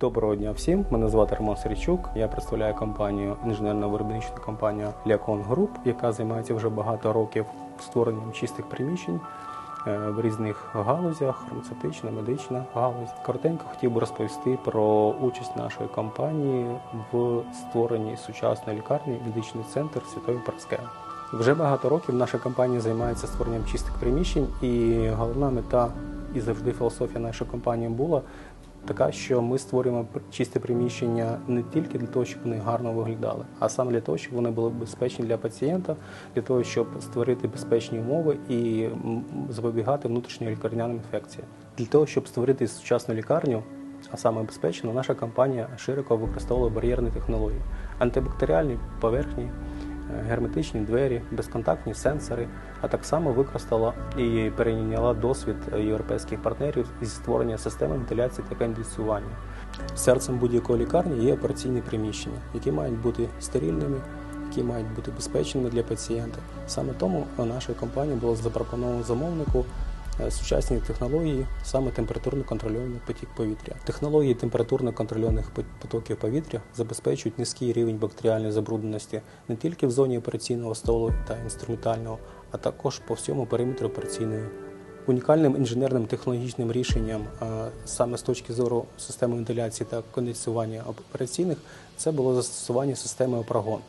Доброго дня всім. Мене звати Роман Сергійчук. Я представляю компанію інженерно-виробничну компанію Лякон Груп, яка займається вже багато років створенням чистих приміщень е, в різних галузях, фармацевтична, медична галузь. Коротенько хотів би розповісти про участь нашої компанії в створенні сучасної лікарні медичний центр Святої Параскеви. Вже багато років наша компанія займається створенням чистих приміщень, і головна мета і завжди філософія нашої компанії була така, що ми створюємо чисте приміщення не тільки для того, щоб вони гарно виглядали, а саме для того, щоб вони були безпечні для пацієнта, для того, щоб створити безпечні умови і запобігати внутрішньолікарняним інфекціям. Для того, щоб створити сучасну лікарню, а саме безпечно, наша компанія широко використовувала бар'єрні технології, антибактеріальні поверхні, герметичні двері, безконтактні сенсори, а так само використала і перейняла досвід е, європейських партнерів із створення системи вентиляції та кондиціювання. Серцем будь-якої лікарні є операційні приміщення, які мають бути стерильними, які мають бути безпечними для пацієнта. Саме тому нашої компанії було запропоновано замовнику е, сучасні технології, саме температурно контрольований потік повітря. Технології температурно контрольованих потоків повітря забезпечують низький рівень бактеріальної забрудненості не тільки в зоні операційного столу та інструментального, а також по всьому периметру операційної. Унікальним інженерним технологічним рішенням е, саме з точки зору системи вентиляції та кондиціювання операційних це було застосування системи Опрагон.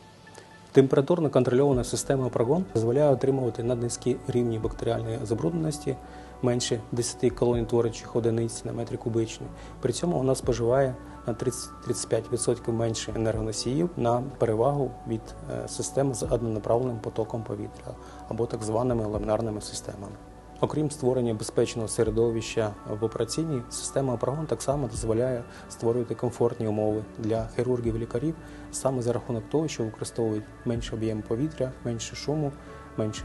Температурно контрольована система прогон дозволяє отримувати наднизькі рівні бактеріальної забрудненості менше 10 колоній творчих одиниць на метр кубичний. При цьому вона споживає на 30-35% менше енергоносіїв на перевагу від е, систем з однонаправленим потоком повітря або так званими ламінарними системами. Окрім створення безпечного середовища в операційній, система Опрагон так само дозволяє створювати комфортні умови для хірургів і лікарів саме за рахунок того, що використовують менше об'єм повітря, менше шуму, менше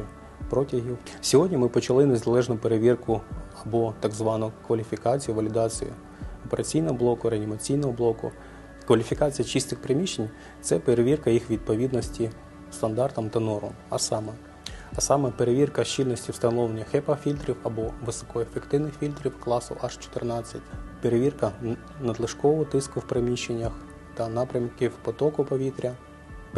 протягів. Сьогодні ми почали незалежну перевірку або так звану кваліфікацію, валідацію операційного блоку, реанімаційного блоку. Кваліфікація чистих приміщень це перевірка їх відповідності стандартам та нормам, а саме а саме перевірка щільності встановлення HEPA-фільтрів або високоефективних фільтрів класу H14, перевірка надлишкового тиску в приміщеннях та напрямків потоку повітря,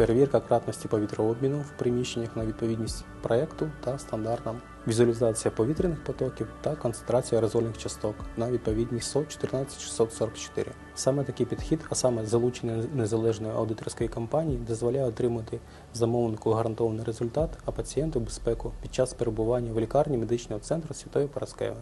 перевірка кратності повітрообміну в приміщеннях на відповідність проекту та стандартам, візуалізація повітряних потоків та концентрація аерозольних часток на відповідність СО 14644. Саме такий підхід, а саме залучення незалежної аудиторської компанії, дозволяє отримати замовнику гарантований результат, а пацієнту безпеку під час перебування в лікарні медичного центру Святої Параскеви.